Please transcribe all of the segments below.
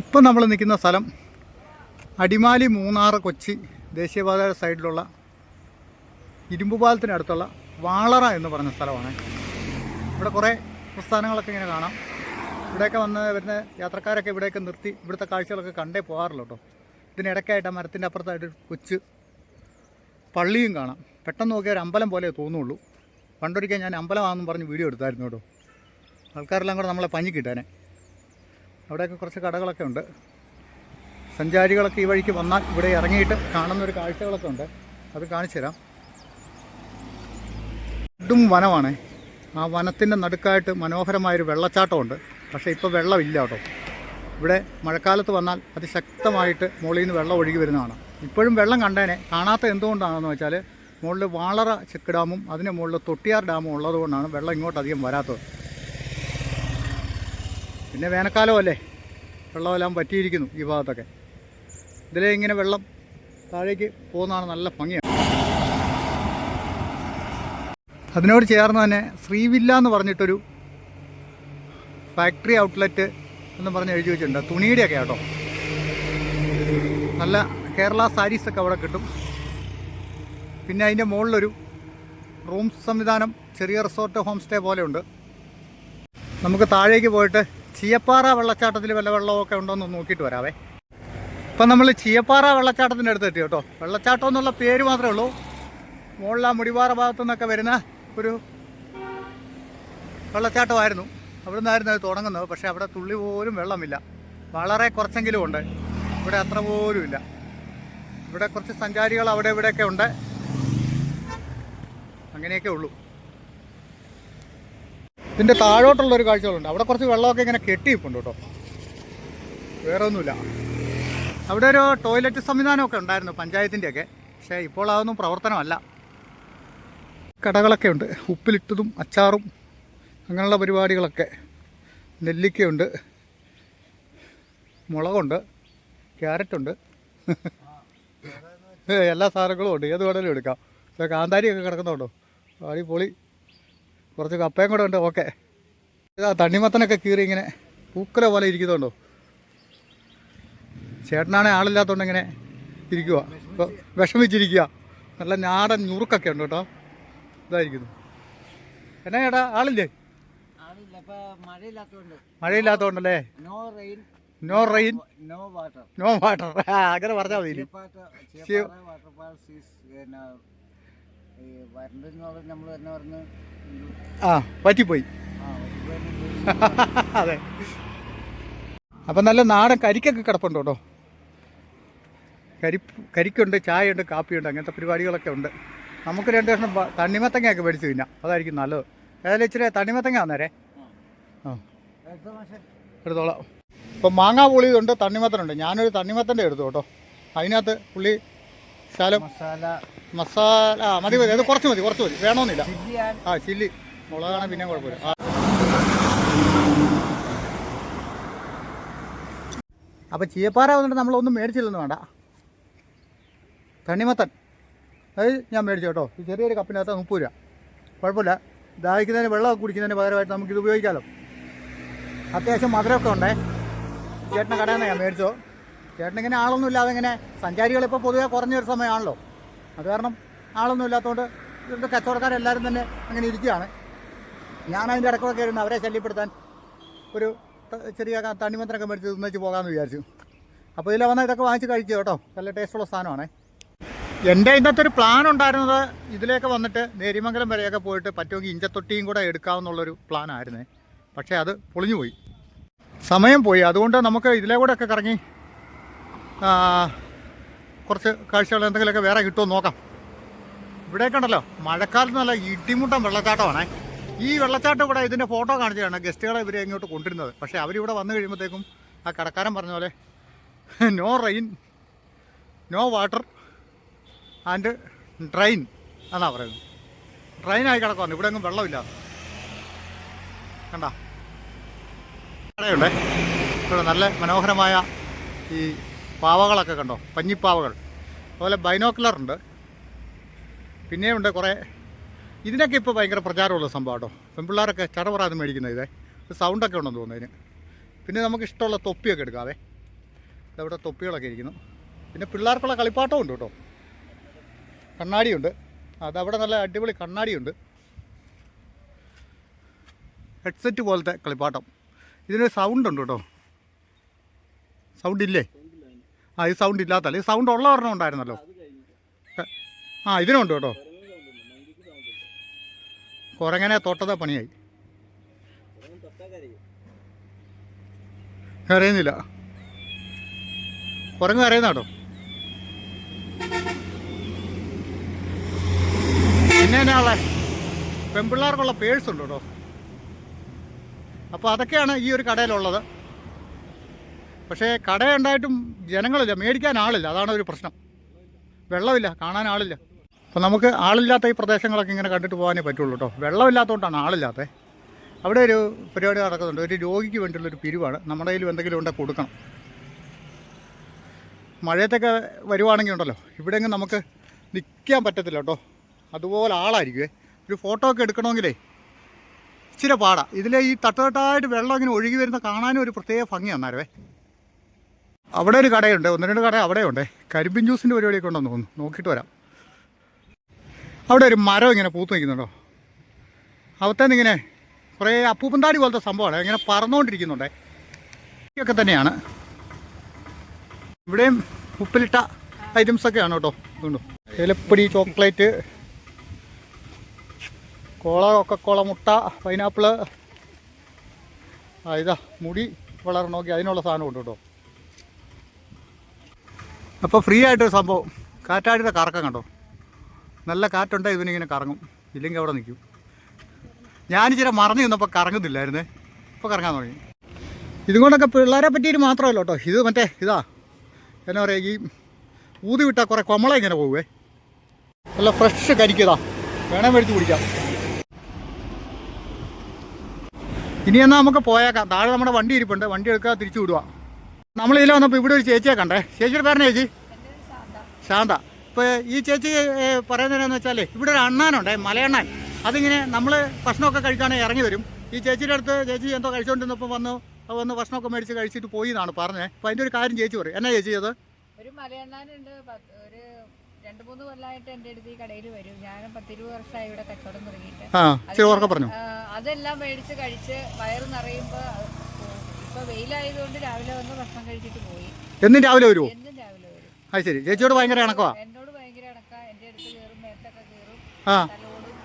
ഇപ്പം നമ്മൾ നിൽക്കുന്ന സ്ഥലം അടിമാലി മൂന്നാർ കൊച്ചി ദേശീയപാതയുടെ സൈഡിലുള്ള ഇരുമ്പുപാലത്തിനടുത്തുള്ള വാളറ എന്ന് പറഞ്ഞ സ്ഥലമാണ്. ഇവിടെ കുറേ പ്രസ്ഥാനങ്ങളൊക്കെ ഇങ്ങനെ കാണാം. ഇവിടെയൊക്കെ വന്ന് വരുന്ന യാത്രക്കാരൊക്കെ ഇവിടെയൊക്കെ നിർത്തി ഇവിടുത്തെ കാഴ്ചകളൊക്കെ കണ്ടേ പോകാറുള്ളൂ കേട്ടോ. ഇതിനിടയ്ക്കായിട്ട് ആ മരത്തിന്റെ അപ്പുറത്തായിട്ട് കൊച്ച് പള്ളിയും കാണാം. പെട്ടെന്ന് നോക്കിയാൽ ഒരു അമ്പലം പോലെ തോന്നുള്ളൂ. പണ്ടൊരിക്കൽ ഞാൻ അമ്പലമാണെന്ന് പറഞ്ഞ് വീഡിയോ എടുത്തായിരുന്നു കേട്ടോ. ആൾക്കാരെല്ലാം കൂടെ നമ്മളെ പഞ്ഞി കിട്ടാനെ അവിടെയൊക്കെ കുറച്ച് കടകളൊക്കെ ഉണ്ട്. സഞ്ചാരികളൊക്കെ ഈ വഴിക്ക് വന്നാൽ ഇവിടെ ഇറങ്ങിയിട്ട് കാണുന്ന ഒരു കാഴ്ചകളൊക്കെ ഉണ്ട്. അത് കാണിച്ചു തരാം. ഇതും വനമാണ്. ആ വനത്തിന്റെ നടുക്കായിട്ട് മനോഹരമായൊരു വെള്ളച്ചാട്ടമുണ്ട്. പക്ഷേ ഇപ്പോൾ വെള്ളമില്ല കേട്ടോ. ഇവിടെ മഴക്കാലത്ത് വന്നാൽ അതിശക്തമായിട്ട് മുകളിൽ നിന്ന് വെള്ളം ഒഴുകി വരുന്നതാണ്. ഇപ്പോഴും വെള്ളം കണ്ടേനെ. കാണാത്ത എന്തുകൊണ്ടാണെന്ന് വെച്ചാൽ മുകളിൽ വാളറ ചെക്ക് ഡാമും അതിന് മുകളിൽ തൊട്ടിയാർ ഡാമും ഉള്ളതുകൊണ്ടാണ് വെള്ളം ഇങ്ങോട്ട് അധികം വരാത്തത്. പിന്നെ വേനൽക്കാലമല്ലേ വെള്ളമെല്ലാം പറ്റിയിരിക്കുന്നു ഈ ഭാഗത്തൊക്കെ. ഇതിലേ ഇങ്ങനെ വെള്ളം താഴേക്ക് പോകുന്നതാണ് നല്ല ഭംഗിയാണ്. അതിനോട് ചേർന്ന് തന്നെ ശ്രീവില്ല എന്ന് പറഞ്ഞിട്ടൊരു ഫാക്ടറി ഔട്ട്ലെറ്റ് എന്ന് പറഞ്ഞ് എഴുതി വെച്ചിട്ടുണ്ട്. തുണിയുടെയൊക്കെ കേട്ടോ നല്ല കേരള സാരീസൊക്കെ അവിടെ കിട്ടും. പിന്നെ അതിന്റെ മുകളിലൊരു റൂം സംവിധാനം ചെറിയ റിസോർട്ട് ഹോം സ്റ്റേ പോലെയുണ്ട്. നമുക്ക് താഴേക്ക് പോയിട്ട് ചീയപ്പാറ വെള്ളച്ചാട്ടത്തിൽ വല്ല വെള്ളമൊക്കെ ഉണ്ടോ എന്ന് നോക്കിയിട്ട് വരാവേ. ഇപ്പം നമ്മൾ ചീയപ്പാറ വെള്ളച്ചാട്ടത്തിന്റെ അടുത്ത് എത്തി കേട്ടോ. വെള്ളച്ചാട്ടം എന്നുള്ള പേര് മാത്രമേ ഉള്ളൂ. മുകളിൽ മുടിവാറ ഭാഗത്തു നിന്നൊക്കെ വരുന്ന ഒരു വെള്ളച്ചാട്ടമായിരുന്നു. അവിടെ നിന്നായിരുന്നു അത് തുടങ്ങുന്നത്. പക്ഷേ അവിടെ തുള്ളി പോലും വെള്ളമില്ല. വളരെ കുറച്ചെങ്കിലും ഉണ്ട്. ഇവിടെ അത്ര പോലും ഇല്ല. ഇവിടെ കുറച്ച് സഞ്ചാരികൾ അവിടെ ഇവിടെയൊക്കെ ഉണ്ട്. അങ്ങനെയൊക്കെ ഉള്ളൂ. ഇതിന്റെ താഴോട്ടുള്ള ഒരു കാഴ്ചകളുണ്ട്. അവിടെ കുറച്ച് വെള്ളമൊക്കെ ഇങ്ങനെ കെട്ടിയിപ്പുണ്ട് കേട്ടോ. വേറെ ഒന്നുമില്ല അവിടെ ഒരു ടോയ്ലറ്റ് സംവിധാനമൊക്കെ ഉണ്ടായിരുന്നു പഞ്ചായത്തിന്റെയൊക്കെ പക്ഷേ ഇപ്പോൾ അതൊന്നും പ്രവർത്തനമല്ല. കടകളൊക്കെ ഉണ്ട്. ഉപ്പിലിട്ടതും അച്ചാറും അങ്ങനെയുള്ള പരിപാടികളൊക്കെ. നെല്ലിക്കയുണ്ട്. മുളകുണ്ട്. ക്യാരറ്റുണ്ട്. എല്ലാ സാധനങ്ങളും ഉണ്ട്. ഏത് വേണേലും എടുക്കാം. കാന്താരിയൊക്കെ കിടക്കുന്നുണ്ടോ? അടിപൊളി. കുറച്ച് കപ്പയും കൂടെ ഉണ്ട് ഓക്കെ. ഇതാ തണ്ണിമത്തനൊക്കെ കീറി ഇങ്ങനെ പൂക്കല പോലെ ഇരിക്കുന്നുണ്ടോ? ചേട്ടനാണെ ആളില്ലാത്തതുകൊണ്ട് ഇങ്ങനെ ഇരിക്കുക ഇപ്പോൾ വിഷമിച്ചിരിക്കുക നല്ല നാടൻ ഞുറുക്കൊക്കെ ഉണ്ട് കേട്ടോ. ഇതായിരിക്കുന്നു. എന്നാ ചേട്ടാ ആളില്ലേ? മഴയില്ലാത്തോണ്ടല്ലേ? നോ റെയിൻ നോ വാട്ടർ അങ്ങനെ പറഞ്ഞാൽ മതി. ആ പറ്റിപ്പോയി. അതെ. അപ്പം നല്ല നാടൻ കരിക്കൊക്കെ കിടപ്പുണ്ട് കേട്ടോ. കരി കരിക്കുണ്ട് ചായയുണ്ട് കാപ്പിയുണ്ട് അങ്ങനത്തെ പരിപാടികളൊക്കെ ഉണ്ട്. നമുക്ക് രണ്ട് ദിവസം തണ്ണിമത്തങ്ങയൊക്കെ മേടിച്ച് തിന്നാം. അതായിരിക്കും നല്ലത്. ഏതായാലും ഇച്ചിരി തണ്ണിമത്തങ്ങ വന്നേരെ ആ. എടുത്തോളാം. ഇപ്പം മാങ്ങാ പുളിയുണ്ട് തണ്ണിമത്തനുണ്ട്. ഞാനൊരു തണ്ണിമത്തന്റെ എടുത്തു കേട്ടോ. അതിനകത്ത് പുള്ളി ശാലം. മസാല. ആ മതി മതി. അത് കുറച്ച് മതി കുറച്ച് മതി. വേണമെന്നില്ല. ആ ചില്ലി. മുളകാണ് പിന്നെ കുഴപ്പമില്ല. അപ്പൊ അപ്പോൾ ചീയപ്പാറ വന്നിട്ട് നമ്മളൊന്നും മേടിച്ചില്ലെന്ന് വേണ്ട. തണ്ണിമത്തൻ. അത് ഞാൻ മേടിച്ചു കേട്ടോ. ഈ ചെറിയൊരു കപ്പിനകത്ത് മുപ്പത് രൂപ. കുഴപ്പമില്ല. ദാഹിക്കുന്നതിന് വെള്ളമൊക്കെ കുടിക്കുന്നതിന് പകരമായിട്ട് നമുക്കിത് ഉപയോഗിക്കാമല്ലോ അത്യാവശ്യം മധുരമൊക്കെ ഉണ്ടേ. ചേട്ടന്റെ കടയിൽ നിന്ന് ഞാൻ മേടിച്ചോ ചേട്ടൻ ഇങ്ങനെ ആളൊന്നും ഇല്ലാതെ ഇങ്ങനെ സഞ്ചാരികളിപ്പോൾ പൊതുവെ കുറഞ്ഞൊരു സമയമാണല്ലോ. അത് കാരണം ആളൊന്നും ഇല്ലാത്തതുകൊണ്ട് ഇവിടുത്തെ കച്ചവടക്കാരെല്ലാവരും തന്നെ അങ്ങനെ ഇരിക്കുകയാണ്. ഞാൻ അതിന്റെ ഇടയ്ക്കൊക്കെ ഇരുന്ന് അവരെ ശല്യപ്പെടുത്താൻ ഒരു ചെറിയ തണ്ണിമന്ത്രമൊക്കെ മേടിച്ച് തിന്നേച്ച് പോകാമെന്ന് വിചാരിച്ചു. അപ്പോൾ ഇതിൽ വന്നാൽ ഇതൊക്കെ വാങ്ങിച്ച് കഴിക്കുക കേട്ടോ. നല്ല ടേസ്റ്റുള്ള സാധനമാണേ. എന്റെ ഇന്നത്തെ ഒരു പ്ലാൻ ഉണ്ടായിരുന്നത് ഇതിലേക്ക് വന്നിട്ട് നേരിമംഗലം വരെയൊക്കെ പോയിട്ട് പറ്റുമെങ്കിൽ ഇഞ്ചത്തൊട്ടിയും കൂടെ എടുക്കാമെന്നുള്ളൊരു പ്ലാൻ ആയിരുന്നേ. പക്ഷേ അത് പൊളിഞ്ഞു പോയി സമയം പോയി. അതുകൊണ്ട് നമുക്ക് ഇതിലെ കൂടെ ഒക്കെ കറങ്ങി കുറച്ച് കാഴ്ചകൾ എന്തെങ്കിലുമൊക്കെ വേറെ കിട്ടുമോ നോക്കാം. ഇവിടെയൊക്കെ ഉണ്ടല്ലോ മഴക്കാലത്ത് നല്ല ഇടിമുട്ടം വെള്ളച്ചാട്ടമാണേ. ഈ വെള്ളച്ചാട്ടം ഇവിടെ ഇതിന്റെ ഫോട്ടോ കാണിച്ചതാണ് ഗസ്റ്റുകളെ ഇവരെ ഇങ്ങോട്ട് കൊണ്ടിരുന്നത് പക്ഷേ അവരിവിടെ വന്നു കഴിയുമ്പോഴത്തേക്കും ആ കടക്കാരൻ പറഞ്ഞ പോലെ no rain no water and drain എന്നാണ് പറയുന്നത്. ഡ്രൈനായി കിടക്കുവാണ് ഇവിടെ എങ്ങും വെള്ളമില്ല. കണ്ട? കടയുണ്ട്. ഇവിടെ നല്ല മനോഹരമായ ഈ പാവകളൊക്കെ കണ്ടോ? പഞ്ഞിപ്പാവകൾ. അതുപോലെ ബൈനോക്കുലർ ഉണ്ട്. പിന്നെയുണ്ട് കുറേ. ഇതിനൊക്കെ ഇപ്പോൾ ഭയങ്കര പ്രചാരമുള്ള സംഭവം കേട്ടോ. പെൺപിള്ളേരൊക്കെ ചടപറാതെ മേടിക്കുന്നത് ഇതേ. സൗണ്ടൊക്കെ ഉണ്ടെന്ന് തോന്നുന്നു ഇതിന് പിന്നെ നമുക്ക് ഇഷ്ടമുള്ള തൊപ്പിയൊക്കെ എടുക്കാവേ ഇവിടെ തൊപ്പികളൊക്കെ ഇരിക്കുന്നു. പിന്നെ പിള്ളേർക്കുള്ള കളിപ്പാട്ടവും ഉണ്ട് കേട്ടോ. കണ്ണാടിയുണ്ട്. അതവിടെ നല്ല അടിപൊളി കണ്ണാടിയുണ്ട്. ഹെഡ്സെറ്റ് പോലത്തെ കളിപ്പാട്ടം. ഇതിന് സൗണ്ട് ഉണ്ട് കേട്ടോ. സൗണ്ട് ഇല്ലേ? ആ ഇത് സൗണ്ട് ഇല്ലാത്തല്ല? ഈ സൗണ്ട് ഉള്ള ഒരെണ്ണം ഉണ്ടായിരുന്നല്ലോ. ആ ഇതിനുണ്ട് കേട്ടോ. കുറങ്ങനെ തൊട്ടത പണിയായി. അറിയുന്നില്ല കുരങ്ങ് അറിയുന്ന കേട്ടോ. പിന്നെ എന്നാ പെൺപിള്ളേർക്കുള്ള പേഴ്സ് ഉണ്ട് കേട്ടോ. അപ്പോൾ അതൊക്കെയാണ് ഈ ഒരു കടയിലുള്ളത്. പക്ഷേ കടയുണ്ടായിട്ടും ജനങ്ങളില്ല മേടിക്കാൻ ആളില്ല. അതാണ് ഒരു പ്രശ്നം. വെള്ളമില്ല കാണാൻ ആളില്ല. അപ്പോൾ നമുക്ക് ആളില്ലാത്ത ഈ പ്രദേശങ്ങളൊക്കെ ഇങ്ങനെ കണ്ടിട്ട് പോകാനേ പറ്റുള്ളൂ കേട്ടോ വെള്ളമില്ലാത്തതുകൊണ്ടാണ് ആളില്ലാത്തത് അവിടെ ഒരു പരിപാടി നടക്കുന്നുണ്ട്. ഒരു രോഗിക്ക് വേണ്ടിയുള്ളൊരു പിരിവാണ്. നമ്മുടെ കയ്യിൽ എന്തെങ്കിലും ഉണ്ടെങ്കിൽ കൊടുക്കണം. മഴയത്തൊക്കെ വരുവാണെങ്കിൽ ഉണ്ടല്ലോ. ഇവിടെയെങ്കിലും നമുക്ക് നിൽക്കാൻ പറ്റത്തില്ല കേട്ടോ അതുപോലെ ആളായിരിക്കുമേ ഒരു ഫോട്ടോ ഒക്കെ എടുക്കണമെങ്കിലേ ഇച്ചിരി പാടാണ് ഇതിലെ ഈ തട്ടുതട്ടായിട്ട് വെള്ളം ഇങ്ങനെ ഒഴുകി വരുന്ന കാണാനും ഒരു പ്രത്യേക ഭംഗി അന്നേരവേ അവിടെ ഒരു കടയുണ്ട്. ഒന്ന് രണ്ട് കട അവിടെയുണ്ട്. കരിമ്പിൻ ജ്യൂസിന്റെ പരിപാടിയൊക്കെ ഉണ്ടെന്ന് തോന്നുന്നു. നോക്കിയിട്ട് വരാം. അവിടെ ഒരു മരം ഇങ്ങനെ പൂത്ത് നിൽക്കുന്നുണ്ടോ? അവിടുത്തെ ഇങ്ങനെ കുറേ അപ്പൂപ്പന്താടി പോലത്തെ സംഭവമാണ്. ഇങ്ങനെ പറന്നുകൊണ്ടിരിക്കുന്നുണ്ടേ ഒക്കെ തന്നെയാണ്. ഇവിടെയും ഉപ്പിലിട്ട ഐറ്റംസ് ഒക്കെയാണ് കേട്ടോ. ഇതുണ്ടോ? ഏലപ്പൊടി ചോക്ലേറ്റ് കോള കൊക്കക്കോള മുട്ട പൈനാപ്പിൾ. ഇതാ മുടി വളർന്നോക്കി. അതിനുള്ള സാധനം ഉണ്ട് കേട്ടോ. അപ്പോൾ ഫ്രീ ആയിട്ടൊരു സംഭവം. കാറ്റാടിയുടെ കറക്കം കണ്ടോ? നല്ല കാറ്റുണ്ടോ ഇവനിങ്ങനെ കറങ്ങും. ഇല്ലെങ്കിൽ അവിടെ നിൽക്കും. ഞാനിച്ചിരി മറഞ്ഞു നിന്നപ്പോൾ കറങ്ങുന്നില്ലായിരുന്നേ. ഇപ്പോൾ കറങ്ങാൻ തുടങ്ങി. ഇതും കൊണ്ടൊക്കെ പിള്ളേരെ പറ്റിയിട്ട് മാത്രമല്ല കേട്ടോ. ഇത് മറ്റേ ഇതാ. എന്നാ പറയുക ഈ ഊതി വിട്ടാൽ കുറേ കൊമള ഇങ്ങനെ പോവേ. നല്ല ഫ്രഷ് കരിക്കതാ വേണം മേടിച്ച് കുടിക്കാം. ഇനി എന്നാൽ നമുക്ക് പോയേക്കാം. താഴെ നമ്മുടെ വണ്ടി ഇരിപ്പുണ്ട്. വണ്ടി എടുക്കുക തിരിച്ചു വിടുക നമ്മൾ ഇതിൽ വന്നപ്പോൾ ഇവിടെ ഒരു ചേച്ചിയെ കണ്ടേ. ചേച്ചിയുടെ പേരണ ചേച്ചി? ശാന്ത. ഇപ്പോൾ ഈ ചേച്ചി പറയുന്നതെന്ന് വെച്ചാൽ ഇവിടെ ഒരു അണ്ണാനുണ്ടേ മലയണ്ണാൻ. അതിങ്ങനെ നമ്മൾ ഭക്ഷണമൊക്കെ കഴിക്കാണെങ്കിൽ ഇറങ്ങി വരും. ഈ ചേച്ചിയുടെ അടുത്ത് ചേച്ചി എന്തോ കഴിച്ചുകൊണ്ടിരുന്നപ്പോൾ വന്നു വന്ന് ഭക്ഷണമൊക്കെ മേടിച്ച് കഴിച്ചിട്ട് പോയി എന്നാണ് പറഞ്ഞത് അപ്പോൾ അതിന്റെ ഒരു കാര്യം ചേച്ചി പറയും. എന്നാ ചേച്ചി അത്? ഒരു മലയണ്ണാനുണ്ട് ഒരു രണ്ട് മൂന്ന് കൊല്ലമായിട്ട് എന്റെ അടുത്ത് ഈ കടയിൽ വരും. ഞാനും പത്തിരുപത് വർഷമായി ഇവിടെ കച്ചവടം തുടങ്ങിയിട്ട്. അതെല്ലാം മേടിച്ച് കഴിച്ച് വയറ് നിറയുമ്പോൾ ഇപ്പൊ വെയിലായതുകൊണ്ട് രാവിലെ വന്ന് ഭക്ഷണം കഴിച്ചിട്ട് പോയി. എന്നും രാവിലെ വരുമോ എന്നും രാവിലെ വരും. അത് ശരി. ചേച്ചിയോട് ഭയങ്കര ഇണക്കവാ എന്നോട് ഭയങ്കര ഇണക്ക എന്റെ അടുത്ത് കയറും മേത്തൊക്കെ കയറും ആ. തലോടും.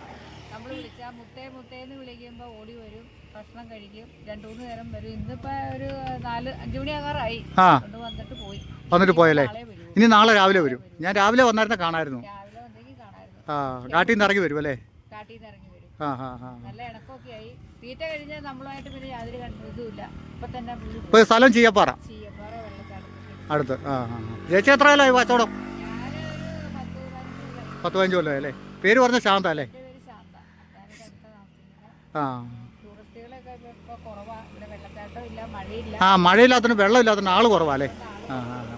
നമ്മൾ മുത്തേ മുത്തേന്ന് വിളിക്കുമ്പോൾ ഓടി വരും ഭക്ഷണം കഴിക്കും. രണ്ടു മൂന്ന് നേരം വരും. ഇന്നിപ്പോ ഒരു നാല് അഞ്ചു മണിയാകാറായി ആ. കൊണ്ട് വന്നിട്ട് പോയി. വന്നിട്ട് പോയല്ലേ നാളെ വരൂ. ഇനി നാളെ രാവിലെ വരും. ഞാൻ രാവിലെ വന്നായിരുന്നു കാണായിരുന്നു. രാവിലെ വന്നെങ്കിൽ ആ കാട്ടിൽ നിന്ന് ഇറങ്ങി വരും അല്ലേ? കാട്ടിൽ നിന്ന് ഇറങ്ങി നല്ല ഇണക്കമൊക്കെ ആയി തീറ്റ കഴിഞ്ഞാൽ നമ്മളുമായിട്ട് പിന്നെ യാതൊരു കണ്ടതുമില്ല ഇപ്പൊ തന്നെ. ഇപ്പോൾ സ്ഥലം ചെയ്യപ്പാറ ചീയപ്പാറ വെള്ളച്ചാട്ടത്തിൽ അടുത്ത് ആ ആ. ചേച്ചി എത്ര കാലമായി കച്ചവടം? പത്ത് പതിനഞ്ച് കൊല്ലം. അല്ലേ? പേര് പറഞ്ഞ ശാന്ത അല്ലേ? ആ. ഇപ്പൊ- ഇപ്പൊ ആ മഴയില്ലാത്തതിന് വെള്ളമില്ലാത്തതിന് ആൾ കുറവാ അല്ലേ? ആ ആ ആ.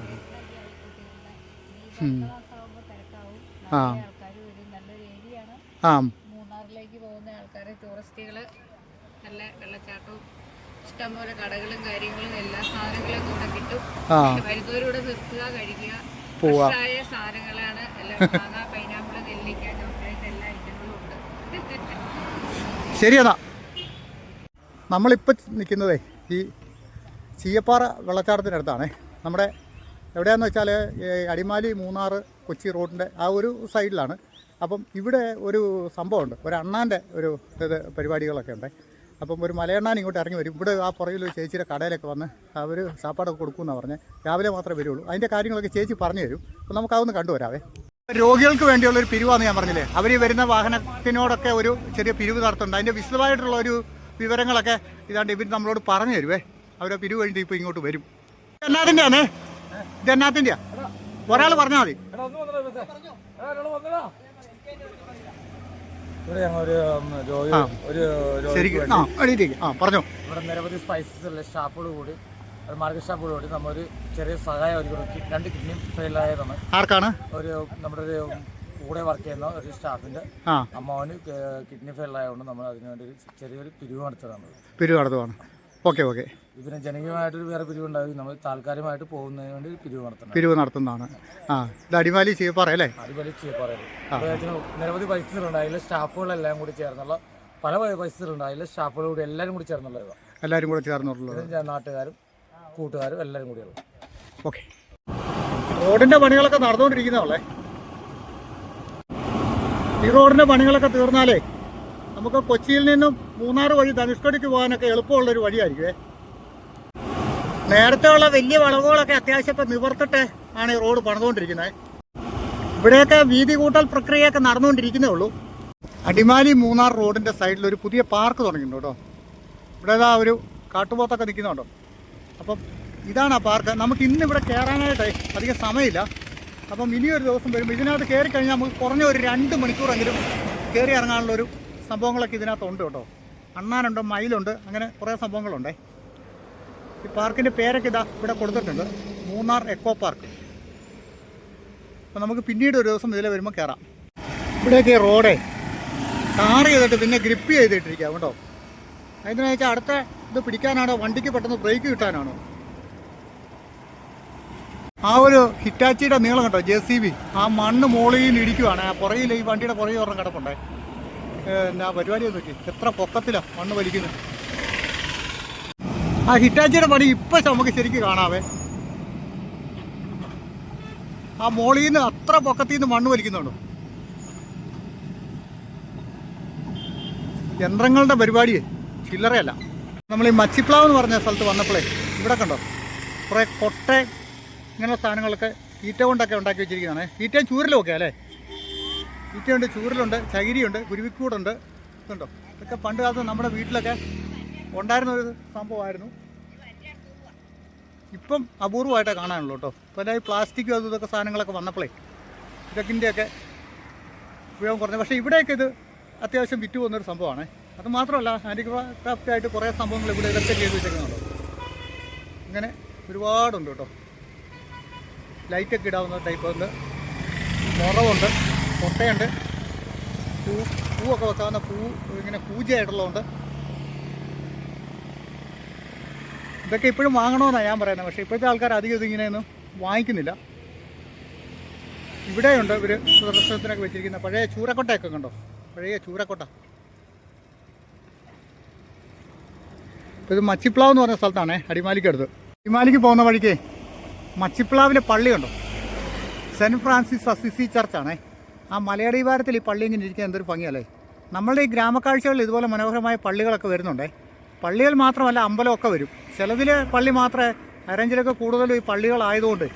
ആ. നിറയെ ആൾക്കാർ വരും നല്ലൊരു ഏരിയയാണ് ആ മൂന്നാറിലേക്ക് പോകുന്ന ആൾക്കാർ ടൂറിസ്റ്റുകൾ നല്ല വെള്ളച്ചാട്ടവും ഇഷ്ടംപോലെ കടകളും കാര്യങ്ങളും എല്ലാ സാധനങ്ങളും കൂടെ കിട്ടും. വരുന്നവരൂടെ നിർത്തുക കഴിക്കുക. പൂവായ ഫ്രഷായ സാധനങ്ങളാണ്. എല്ലാം മാങ്ങ പൈനാപ്പിൾ നെല്ലിക്ക ചോക്ലേറ്റ് എല്ലാ ഐറ്റങ്ങളും ഉണ്ട്. ശരിയതാ നമ്മളിപ്പോൾ നിൽക്കുന്നതേ ഈ ചീയപ്പാറ വെള്ളച്ചാട്ടത്തിനടുത്താണേ നമ്മുടെ എവിടെയാണെന്ന് വെച്ചാൽ അടിമാലി മൂന്നാർ കൊച്ചി റോഡിന്റെ ആ ഒരു സൈഡിലാണ്. അപ്പം ഇവിടെ ഒരു സംഭവമുണ്ട്. ഒരു അണ്ണാന്റെ ഒരു ഇത് പരിപാടികളൊക്കെ ഉണ്ട്. അപ്പം ഒരു മലയണ്ണാൻ ഇങ്ങോട്ട് ഇറങ്ങി വരും. ഇവിടെ ആ പുറകിൽ ചേച്ചിയുടെ കടയിലൊക്കെ വന്ന് അവർ സാപ്പാടൊക്കെ കൊടുക്കുമെന്നാണ് പറഞ്ഞ്. രാവിലെ മാത്രമേ വരുള്ളൂ. അതിന്റെ കാര്യങ്ങളൊക്കെ ചേച്ചി പറഞ്ഞു തരും. അപ്പം നമുക്കതൊന്ന് കണ്ടുവരാവേ. രോഗികൾക്ക് വേണ്ടിയുള്ള ഒരു പിരിവാന്ന് ഞാൻ പറഞ്ഞില്ലേ? അവർ വരുന്ന വാഹനത്തിനോടൊക്കെ ഒരു ചെറിയ പിരിവ് നടത്തുന്നുണ്ട്. അതിന്റെ വിശദമായിട്ടുള്ള ഒരു വിവരങ്ങളൊക്കെ ഇതാണ്ട് ഇവർ നമ്മളോട് പറഞ്ഞു തരുവേ. അവരെ പിരിവ് കഴിഞ്ഞിട്ട് ഇപ്പോൾ ഇങ്ങോട്ട് വരും. എന്നാത്തിന്റെയാണേ ഇത് എന്നാത്തിന്റെയാ ഒരാൾ പറഞ്ഞാൽ മതി ഇവിടെ ഞങ്ങൾ ഒരു രോഗി ഒരു ശരിക്കും. ആ എണീറ്റേക്ക് ആ പറഞ്ഞോ. ഇവിടെ നിരവധി സ്പൈസസ് ഉള്ള സ്റ്റാഫോട് കൂടി മാർക്കറ്റ് സ്റ്റാഫോട് കൂടി നമ്മളൊരു ചെറിയ സഹായം ഒരു രണ്ട് കിഡ്നി ഫെയിലായതാണ്. ആർക്കാണ്? ഒരു നമ്മുടെ ഒരു കൂടെ വർക്ക് ചെയ്യുന്ന ഒരു സ്റ്റാഫിന്റെ അമ്മാവന് കിഡ്നി ഫെയിലായതുകൊണ്ട് നമ്മൾ അതിനുവേണ്ടി ഒരു ചെറിയൊരു പിരിവ് നടത്തതാണ് പിരിവ് നടത്തുവാണ്. Okay okay. പിന്നെ ജനകീയമായിട്ടൊരു വേറെ പിരിവുണ്ടാവും നമ്മൾ താൽക്കാലികമായിട്ട് പോകുന്നതിന് വേണ്ടി പിരിവ് നടത്തണം. പിരിവ് നടത്തുന്നതാണ്. ആ ഇത് അടിമാലി ചീപ്പാറ അല്ലേ അതുപോലെ ചെയ്യ പറയുന്നത് അപ്പോൾ ഇതിന് നിരവധി പരിസ്ഥിതികളുണ്ട് അതിലെ സ്റ്റാഫുകളെല്ലാം കൂടി ചേർന്നുള്ള പല പരിസ്ഥിതികളുണ്ട് അതിലെ സ്റ്റാഫുകൾ കൂടി എല്ലാവരും കൂടി ചേർന്നുള്ള ഇതാണ് എല്ലാവരും കൂടെ ചേർന്നുള്ളത് ഇത് നാട്ടുകാരും കൂട്ടുകാരും എല്ലാവരും കൂടിയുള്ളത് ഓക്കെ. റോഡിന്റെ പണികളൊക്കെ നടന്നുകൊണ്ടിരിക്കുന്നതാണല്ലേ? ഈ റോഡിന്റെ പണികളൊക്കെ തീർന്നാലേ നമുക്ക് കൊച്ചിയിൽ നിന്നും മൂന്നാർ വഴി ധനുഷ്കോടിക്ക് പോകാനൊക്കെ എളുപ്പമുള്ളൊരു വഴിയായിരിക്കുമേ നേരത്തെ ഉള്ള വലിയ വളവുകളൊക്കെ അത്യാവശ്യം ഇപ്പം നിവർത്തിട്ട് ആണ് ഈ റോഡ് പണിതുകൊണ്ടിരിക്കുന്നത്. ഇവിടെയൊക്കെ വീതി കൂട്ടൽ പ്രക്രിയയൊക്കെ നടന്നുകൊണ്ടിരിക്കുന്നേ ഉള്ളൂ. അടിമാലി മൂന്നാർ റോഡിന്റെ സൈഡിൽ ഒരു പുതിയ പാർക്ക് തുടങ്ങിയിട്ടുണ്ട് കേട്ടോ. ഇവിടെ ഇതാ ഒരു കാട്ടുപോത്തൊക്കെ നിൽക്കുന്നുണ്ടോ. അപ്പം ഇതാണ് ആ പാർക്ക്. നമുക്ക് ഇന്ന് ഇവിടെ കയറാനായിട്ട് അധികം സമയമില്ല. അപ്പം ഇനിയൊരു ദിവസം വരുമ്പോൾ ഇതിനകത്ത് കയറി കഴിഞ്ഞാൽ നമുക്ക് കുറഞ്ഞ ഒരു രണ്ട് മണിക്കൂറെങ്കിലും കയറി ഇറങ്ങാനുള്ള ഒരു സംഭവങ്ങളൊക്കെ ഇതിനകത്തുണ്ട് കേട്ടോ. അണ്ണാനുണ്ട് മയിലുണ്ട് അങ്ങനെ കുറേ സംഭവങ്ങളുണ്ടേ. ഈ പാർക്കിന്റെ പേരൊക്കെ ഇതാ ഇവിടെ കൊടുത്തിട്ടുണ്ട്. Munnar eco park. അപ്പം നമുക്ക് പിന്നീട് ഒരു ദിവസം ഇതിലെ വരുമ്പോൾ കയറാം ഇവിടെയൊക്കെ റോഡേ ടാർ ചെയ്തിട്ട് പിന്നെ ഗ്രിപ്പ് ചെയ്തിട്ടിരിക്കുക കേട്ടോ. അതിന് വെച്ചാൽ അടുത്ത ഇത് പിടിക്കാനാണോ വണ്ടിക്ക് പെട്ടെന്ന് ബ്രേക്ക് കിട്ടാനാണോ? ആ ഒരു ഹിറ്റാച്ചിയുടെ നീളം കണ്ടോ ജെ സി ബി. ആ മണ്ണ് മോളിൽ നിന്ന് ഇടിക്കുവാണ്. ആ പുറകിൽ ഈ വണ്ടിയുടെ പുറകിൽ ഒരെണ്ണം കിടപ്പുണ്ടേ. എന്നാ പരിപാടി നോക്കി. എത്ര പൊക്കത്തിലാണ് മണ്ണ് വലിക്കുന്നത്. ആ ഹിറ്റാച്ചിയുടെ പണി ഇപ്പം നമുക്ക് ശരിക്കും കാണാവേ. ആ മോളിൽ നിന്ന് അത്ര പൊക്കത്തിൽ നിന്ന് മണ്ണ് വലിക്കുന്നുണ്ടോ? യന്ത്രങ്ങളുടെ പരിപാടിയെ ചില്ലറയല്ല. നമ്മൾ ഈ മച്ചിപ്ലാവ് എന്ന് പറഞ്ഞ സ്ഥലത്ത് വന്നപ്പോഴേ ഇവിടെ കണ്ടോ? കുറേ കൊട്ട ഇങ്ങനെയുള്ള സാധനങ്ങളൊക്കെ ഈറ്റ കൊണ്ടൊക്കെ ഉണ്ടാക്കി വെച്ചിരിക്കുന്നതാണ്. ഈറ്റയും ചൂരലും ഒക്കെ അല്ലേ? ഈറ്റയുണ്ട് ചൂരലുണ്ട് ചകിരിയുണ്ട് കുരുവിക്കൂടുണ്ട്. ഇതുണ്ടോ? ഇതൊക്കെ പണ്ട് കാലത്ത് നമ്മുടെ വീട്ടിലൊക്കെ ഉണ്ടായിരുന്ന ഒരു സംഭവമായിരുന്നു. ഇപ്പം അപൂർവമായിട്ടേ കാണാനുള്ളൂ കേട്ടോ. ഇപ്പോൾ ഈ പ്ലാസ്റ്റിക്കും അതും ഇതൊക്കെ സാധനങ്ങളൊക്കെ വന്നപ്പോഴേ ഇതൊക്കെ ഉപയോഗം കുറഞ്ഞു. പക്ഷേ ഇവിടെയൊക്കെ ഇത് അത്യാവശ്യം വിറ്റ് പോകുന്നൊരു സംഭവമാണ്. അത് മാത്രമല്ല ഹാൻഡിക്രാഫ്റ്റ് ആയിട്ട് കുറേ സംഭവങ്ങൾ ഇവിടെ ഇതൊക്കെ ചെയ്ത് വെച്ചേക്കുന്നുണ്ടോ. ഇങ്ങനെ ഒരുപാടുണ്ട് കേട്ടോ. ലൈറ്റൊക്കെ ഇടാവുന്ന ടൈപ്പ് ഉണ്ട്. മുറവുണ്ട് കൊട്ടയുണ്ട് പൂ പൂവൊക്കെ വെക്കാവുന്ന പൂ ഇങ്ങനെ പൂജയായിട്ടുള്ളതുണ്ട്. ഇതൊക്കെ ഇപ്പോഴും വാങ്ങണമെന്നാണ് ഞാൻ പറയുന്നത്. പക്ഷേ ഇപ്പോഴത്തെ ആൾക്കാർ അധികം ഇതിങ്ങനെയൊന്നും വാങ്ങിക്കുന്നില്ല. ഇവിടെയുണ്ട് ഇവർ പ്രദർശനത്തിനൊക്കെ വെച്ചിരിക്കുന്ന പഴയ ചൂരക്കൊട്ടയൊക്കെ കണ്ടോ? പഴയ ചൂരക്കൊട്ട. ഇത് മച്ചിപ്ലാവ് എന്ന് പറഞ്ഞ സ്ഥലത്താണേ അടിമാലിക്ക് അടുത്ത് അടിമാലിക്ക് പോകുന്ന വഴിക്ക് മച്ചിപ്ലാവിന്റെ പള്ളിയുണ്ടോ? സെന്റ് ഫ്രാൻസിസ് അസിസി ചർച്ചാണേ. ആ മലയടിവാരത്തിൽ ഈ പള്ളി ഇങ്ങനെ ഇരിക്കാൻ എന്തൊരു ഭംഗിയല്ലേ? നമ്മളുടെ ഈ ഗ്രാമക്കാഴ്ചകളിൽ ഇതുപോലെ മനോഹരമായ പള്ളികളൊക്കെ വരുന്നുണ്ടേ. പള്ളികൾ മാത്രമല്ല അമ്പലമൊക്കെ വരും. ചിലതിൽ പള്ളി മാത്രമേ അരഞ്ചിലൊക്കെ കൂടുതലും ഈ പള്ളികളായതുകൊണ്ട്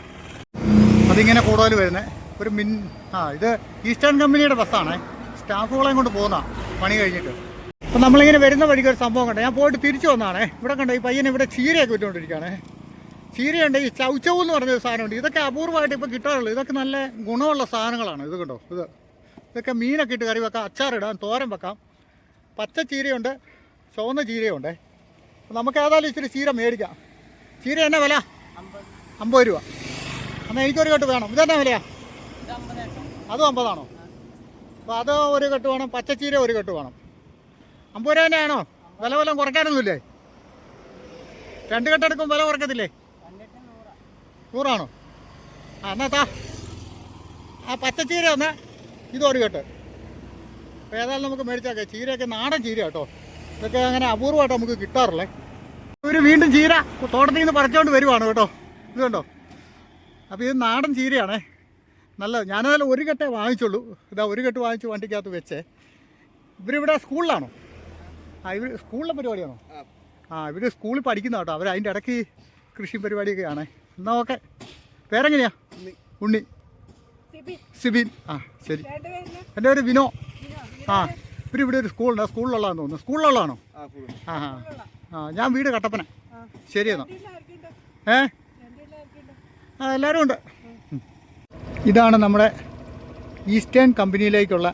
അതിങ്ങനെ കൂടുതൽ വരുന്നത് ഒരു മിൻ ആ ഇത് ഈസ്റ്റേൺ കമ്പനിയുടെ ബസ്സാണ്. സ്റ്റാഫുകളെയും കൊണ്ട് പോകുന്ന പണി കഴിഞ്ഞിട്ട്. അപ്പം നമ്മളിങ്ങനെ വരുന്ന വഴിക്ക് ഒരു സംഭവം കണ്ടേ. ഞാൻ പോയിട്ട് തിരിച്ചു വന്നതാണേ ഇവിടെ കണ്ടോ ഈ പയ്യൻ ഇവിടെ ചീരയൊക്കെ വിറ്റുകൊണ്ടിരിക്കുകയാണ്. ചീരയുണ്ട്. ഈ ചൗച്ചവ് എന്ന് പറഞ്ഞൊരു സാധനമുണ്ട്. ഇതൊക്കെ അപൂർവമായിട്ട് ഇപ്പോൾ കിട്ടാറുള്ളൂ. ഇതൊക്കെ നല്ല ഗുണമുള്ള സാധനങ്ങളാണ്. ഇത് കണ്ടോ? ഇത് ഇതൊക്കെ മീനൊക്കെ ഇട്ട് കറി വെക്കാം. അച്ചാറിടാം തോരൻ വെക്കാം. പച്ച ചീരയുണ്ട്. ചുവന്ന ചീരയുണ്ട്. നമുക്ക് ഏതായാലും ഇച്ചിരി ചീര മേടിക്കാം. ചീര എന്നാ വില? അമ്പത് രൂപ. എന്നാൽ എനിക്കൊരു കെട്ട് വേണം. ഇതെന്നാ വിലയാ? അതും അമ്പതാണോ? അപ്പോൾ അത് ഒരു കെട്ട് വേണം. പച്ചച്ചീര ഒരു കെട്ട് വേണം. അമ്പത് രൂപ തന്നെയാണോ? വില വല്ലതും കുറയ്ക്കാനൊന്നുമില്ലേ? രണ്ട് കെട്ടെടുക്കും വില കുറയ്ക്കത്തില്ലേ? നൂറാണോ? ആ എന്നാ താ. ആ പച്ചച്ചീര ഒന്ന് ഇത് ഒരു കെട്ട്. അപ്പോൾ ഏതായാലും നമുക്ക് മേടിച്ചേക്കാം. ചീരയൊക്കെ നാടൻ ചീര കേട്ടോ. ഇതൊക്കെ അങ്ങനെ അപൂർവമായിട്ട് നമുക്ക് കിട്ടാറുള്ളേ ഇവർ വീണ്ടും ചീര തോട്ടത്തിൽ നിന്ന് പറിച്ചുകൊണ്ട് വരുവാണ് കേട്ടോ. ഇത് കണ്ടോ? അപ്പോൾ ഇത് നാടൻ ചീരയാണേ. നല്ലത്. ഞാനതായാലും ഒരു കെട്ടേ വാങ്ങിച്ചുള്ളൂ. ഇതാ ഒരു കെട്ട് വാങ്ങിച്ചു വണ്ടിക്കകത്ത് വെച്ചേ. ഇവരിവിടെ സ്കൂളിലാണോ? ആ ഇവർ സ്കൂളിലെ പരിപാടിയാണോ? ആ. ഇവർ സ്കൂളിൽ പഠിക്കുന്ന കേട്ടോ. അവർ അതിന്റെ ഇടയ്ക്ക് കൃഷി പരിപാടിയൊക്കെയാണ്. എന്നാൽ ഓക്കെ. പേരെങ്ങനെയാ? ഉണ്ണി. സിബിൻ. ആ ശരി. എന്റെ പേര് വിനോ. ആ ഇവർ ഇവിടെ ഒരു സ്കൂളുണ്ട്. ആ സ്കൂളിലുള്ളതാന്ന് തോന്നുന്നു. സ്കൂളിലുള്ളതാണോ? ആ ആ ആ. ഞാൻ വീട് കട്ടപ്പന. ശരി എന്നാ. ഏ? ആ എല്ലാവരും ഉണ്ട്. ഇതാണ് നമ്മുടെ ഈസ്റ്റേൺ കമ്പനിയിലേക്കുള്ള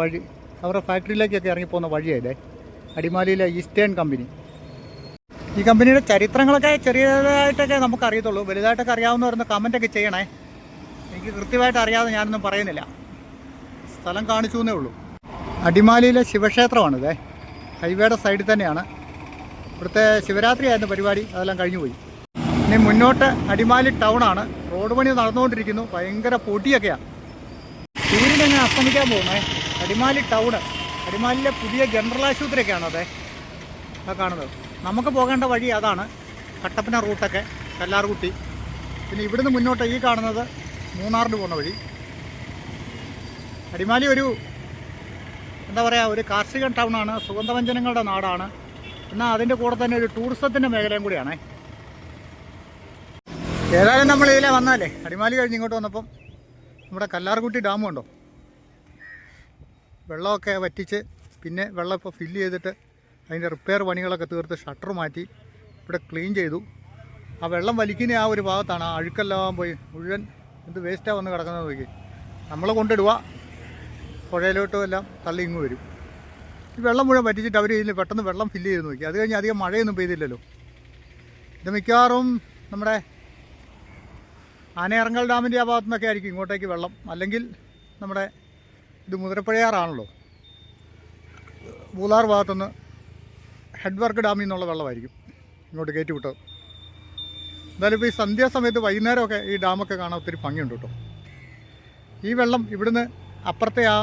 വഴി. അവരുടെ ഫാക്ടറിയിലേക്കൊക്കെ ഇറങ്ങിപ്പോകുന്ന വഴിയല്ലേ അടിമാലിയിലെ ഈസ്റ്റേൺ കമ്പനി. ഈ കമ്പനിയുടെ ചരിത്രങ്ങളൊക്കെ ചെറിയതായിട്ടൊക്കെ നമുക്ക് അറിയത്തുള്ളൂ വലുതായിട്ടൊക്കെ അറിയാവുന്നവരൊന്ന് കമന്റൊക്കെ ചെയ്യണേ. എനിക്ക് കൃത്യമായിട്ട് അറിയാതെ ഞാനൊന്നും പറയുന്നില്ല. സ്ഥലം കാണിച്ചു എന്നേ ഉള്ളൂ. അടിമാലിയിലെ ശിവക്ഷേത്രമാണിത്. ഹൈവേയുടെ സൈഡിൽ തന്നെയാണ്. ഇവിടുത്തെ ശിവരാത്രി ആയിരുന്നു പരിപാടി അതെല്ലാം കഴിഞ്ഞു പോയി ഇനി മുന്നോട്ട് അടിമാലി ടൗണാണ് റോഡ് പണി നടന്നുകൊണ്ടിരിക്കുന്നു. ഭയങ്കര പൊടിയൊക്കെയാണ് സൂര്യനെ അസ്തമിക്കാൻ പോകുന്നേ. അടിമാലി ടൗണ് അടിമാലിയിലെ പുതിയ ജനറൽ ആശുപത്രിയൊക്കെയാണ് അതെ? ആ കാണുന്നത്. നമുക്ക് പോകേണ്ട വഴി അതാണ്. കട്ടപ്പന റൂട്ടൊക്കെ കല്ലാർകുട്ടി. പിന്നെ ഇവിടുന്ന് മുന്നോട്ട് ഈ കാണുന്നത് മൂന്നാറിന് പോകുന്ന വഴി. അടിമാലി ഒരു എന്താ പറയുക ഒരു കാർഷിക ടൗണാണ് സുഗന്ധവ്യഞ്ജനങ്ങളുടെ നാടാണ്. എന്നാൽ അതിന്റെ കൂടെ തന്നെ ഒരു ടൂറിസത്തിന്റെ മേഖലയും കൂടിയാണേ. ഏതായാലും നമ്മൾ ഇതിലെ വന്നാലേ അടിമാലി കഴിഞ്ഞ് ഇങ്ങോട്ട് വന്നപ്പം നമ്മുടെ കല്ലാർകുട്ടി ഡാമുണ്ടോ? വെള്ളമൊക്കെ വറ്റിച്ച് പിന്നെ വെള്ളം ഇപ്പോൾ ഫില്ല് ചെയ്തിട്ട് അതിന്റെ റിപ്പയർ പണികളൊക്കെ തീർത്ത് ഷട്ടർ മാറ്റി ഇവിടെ ക്ലീൻ ചെയ്തു. ആ വെള്ളം വലിക്കുന്ന ആ ഒരു ഭാഗത്താണ്. ആ അഴുക്കെല്ലാം പോയി. മുഴുവൻ എന്ത് വേസ്റ്റാണ് വന്ന് കിടക്കുന്നത് നോക്കി. നമ്മൾ കൊണ്ടിടുക പുഴയിലോട്ടും എല്ലാം തള്ളി ഇങ്ങ് വരും. ഈ വെള്ളം മുഴുവൻ പറ്റിച്ചിട്ട് അവർ ഇതിൽ പെട്ടെന്ന് വെള്ളം ഫില്ല് ചെയ്ത് നോക്കി. അത് കഴിഞ്ഞ് അധികം മഴയൊന്നും പെയ്തില്ലല്ലോ. ഇത് മിക്കവാറും നമ്മുടെ ആനയിറങ്ങൽ ഡാമിന്റെ ആ ഭാഗത്തു നിന്നൊക്കെ ആയിരിക്കും ഇങ്ങോട്ടേക്ക് വെള്ളം. അല്ലെങ്കിൽ നമ്മുടെ ഇത് മുതിരപ്പുഴയാറാണല്ലോ. മൂലാർ ഭാഗത്തുനിന്ന് ഹെഡ് വർക്ക് ഡാമിൽ നിന്നുള്ള വെള്ളമായിരിക്കും. ഇങ്ങോട്ട് കയറ്റി വിട്ടത്. എന്തായാലും ഇപ്പോൾ ഈ സന്ധ്യാസമയത്ത് വൈകുന്നേരമൊക്കെ ഈ ഡാമൊക്കെ കാണാൻ ഒത്തിരി ഭംഗിയുണ്ട് കേട്ടോ. ഈ വെള്ളം ഇവിടുന്ന് അപ്പുറത്തെ ആ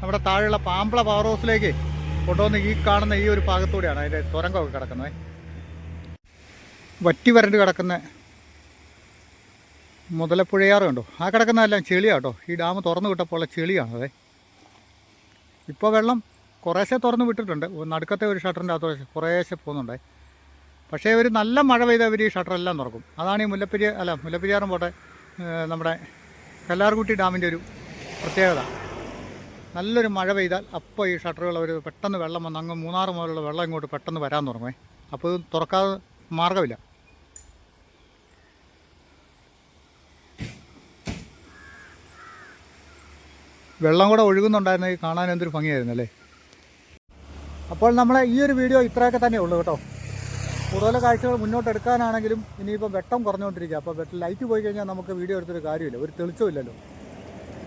നമ്മുടെ താഴെയുള്ള പാമ്പള പവർ ഹൗസിലേക്ക് കൊണ്ടുവന്ന് ഈ കാണുന്ന ഈ ഒരു ഭാഗത്തൂടെയാണ് അതിന്റെ തുരങ്കമൊക്കെ കിടക്കുന്നത്. വറ്റി വരണ്ട് കിടക്കുന്ന മുതലപ്പുഴയാറ് കണ്ടോ? ആ കിടക്കുന്നതെല്ലാം ചെളിയാണ് കേട്ടോ. ഈ ഡാം തുറന്നു വിട്ടപ്പോൾ ഉള്ള ചെളിയാണ് അതെ ഇപ്പോൾ വെള്ളം കുറേശ്ശെ തുറന്ന് വിട്ടിട്ടുണ്ട്. നടുക്കത്തെ ഒരു ഷട്ടറിന്റെ അകത്ത് കുറേശ്ശെ പോകുന്നുണ്ട് പക്ഷേ ഒരു നല്ല മഴ പെയ്ത ഇവർ ഈ ഷട്ടറെല്ലാം തുറക്കും. അതാണ് ഈ മുല്ലപ്പെരിയ അല്ല മുല്ലപ്പെരിയാറും പോട്ടെ നമ്മുടെ കല്ലാർകുട്ടി ഡാമിന്റെ ഒരു പ്രത്യേകത. നല്ലൊരു മഴ പെയ്താൽ അപ്പോൾ ഈ ഷട്ടറുകൾ അവർ പെട്ടെന്ന് വെള്ളം വന്ന് അങ്ങ് മൂന്നാറ് മുതലുള്ള വെള്ളം ഇങ്ങോട്ട് പെട്ടെന്ന് വരാൻ തുടങ്ങുമേ അപ്പോൾ ഇത് തുറക്കാതെ മാർഗമില്ല വെള്ളം കൂടെ ഒഴുകുന്നുണ്ടായിരുന്നെങ്കിൽ കാണാൻ എന്തൊരു ഭംഗിയായിരുന്നു അല്ലേ? അപ്പോൾ നമ്മളെ ഈ ഒരു വീഡിയോ ഇത്രയൊക്കെ തന്നെ ഉള്ളൂ കേട്ടോ. കൂടുതൽ കാഴ്ചകൾ മുന്നോട്ട് എടുക്കാനാണെങ്കിലും ഇനിയിപ്പോൾ വെട്ടം കുറഞ്ഞുകൊണ്ടിരിക്കുക. അപ്പോൾ വെട്ടം ലൈറ്റ് പോയി കഴിഞ്ഞാൽ നമുക്ക് വീഡിയോ എടുത്തൊരു കാര്യമില്ല. ഒരു തെളിച്ചവും ഇല്ലല്ലോ.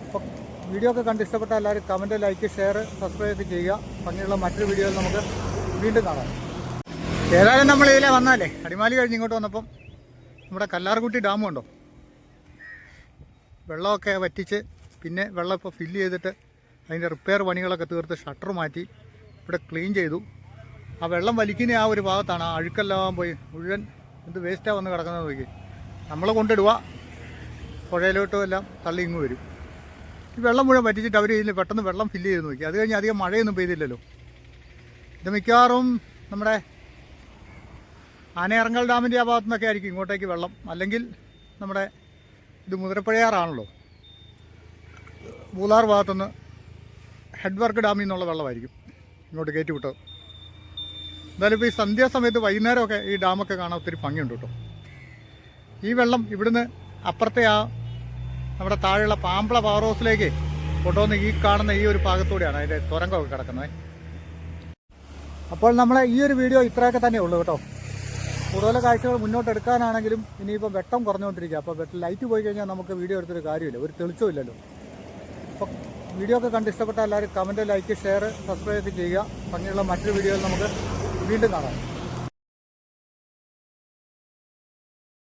അപ്പോൾ വീഡിയോ ഒക്കെ കണ്ട് ഇഷ്ടപ്പെട്ട എല്ലാവരും കമന്റ് ലൈക്ക് ഷെയർ സബ്സ്ക്രൈബ് ചെയ്യുക. അങ്ങനെയുള്ള മറ്റൊരു വീഡിയോയിൽ നമുക്ക് വീണ്ടും കാണാം. ഏതായാലും നമ്മൾ ഇതിലെ വന്നാലേ. അടിമാലി കഴിഞ്ഞ് ഇങ്ങോട്ട് വന്നപ്പം നമ്മുടെ കല്ലാർകുട്ടി ഡാം ഉണ്ടോ? വെള്ളമൊക്കെ വറ്റിച്ച് പിന്നെ വെള്ളം ഇപ്പോൾ ഫില്ല് ചെയ്തിട്ട് അതിന്റെ റിപ്പയർ പണികളൊക്കെ തീർത്ത് ഷട്ടർ മാറ്റി ഇവിടെ ക്ലീൻ ചെയ്തു. ആ വെള്ളം വലിക്കുന്ന ആ ഒരു ഭാഗത്താണ്. ആ അഴുക്കെല്ലാം പോയി. മുഴുവൻ എന്ത് വേസ്റ്റാണ് വന്ന് കിടക്കുന്നത് നോക്കി. നമ്മൾ കൊണ്ടിടുക. പുഴയിലോട്ടും എല്ലാം തള്ളി ഇങ്ങ് വരും. ഈ വെള്ളം മുഴുവൻ വറ്റിച്ചിട്ട് അവർ ഇതിൽ പെട്ടെന്ന് വെള്ളം ഫില്ല് ചെയ്ത് നോക്കി. അത് കഴിഞ്ഞ് അധികം മഴയൊന്നും പെയ്തില്ലല്ലോ. ഇത് മിക്കവാറും നമ്മുടെ ആനയിറങ്ങൽ ഡാമിന്റെ ആ ഭാഗത്തു നിന്നൊക്കെ ആയിരിക്കും ഇങ്ങോട്ടേക്ക് വെള്ളം. അല്ലെങ്കിൽ നമ്മുടെ ഇത് മുതിരപ്പുഴയാറാണല്ലോ. മൂലാർ ഭാഗത്തുനിന്ന് ഹെഡ് വർക്ക് ഡാമിൽ നിന്നുള്ള വെള്ളമായിരിക്കും. ഇങ്ങോട്ട് കയറ്റി വിട്ടത് എന്തായാലും ഇപ്പോൾ ഈ സന്ധ്യാസമയത്ത് വൈകുന്നേരമൊക്കെ ഈ ഡാമൊക്കെ കാണാൻ ഒത്തിരി ഭംഗിയുണ്ട് കേട്ടോ. ഈ വെള്ളം ഇവിടുന്ന് അപ്പുറത്തെ ആ നമ്മുടെ താഴെയുള്ള പാമ്പള പവർ ഹൗസിലേക്ക് കൊണ്ടുവന്ന് ഈ കാണുന്ന ഈ ഒരു ഭാഗത്തൂടെയാണ് അതിന്റെ തുരങ്കമൊക്കെ കിടക്കുന്നത്. അപ്പോൾ നമ്മളെ ഈ ഒരു വീഡിയോ ഇത്രയൊക്കെ തന്നെ ഉള്ളൂ കേട്ടോ. കൂടുതൽ കാഴ്ചകൾ മുന്നോട്ട് എടുക്കാനാണെങ്കിലും ഇനിയിപ്പോൾ വെട്ടം കുറഞ്ഞുകൊണ്ടിരിക്കുക അപ്പോൾ വെട്ടം ലൈറ്റ് പോയി കഴിഞ്ഞാൽ നമുക്ക് വീഡിയോ എടുത്തൊരു കാര്യമില്ല. ഒരു അപ്പോൾ വീഡിയോ ഒക്കെ കണ്ട് ഇഷ്ടപ്പെട്ട എല്ലാവരും കമന്റ് ലൈക്ക് ഷെയർ സബ്സ്ക്രൈബ് ചെയ്യുക. ഭംഗിയുള്ള മറ്റൊരു വീഡിയോയിൽ നമുക്ക് വീണ്ടും കാണാം.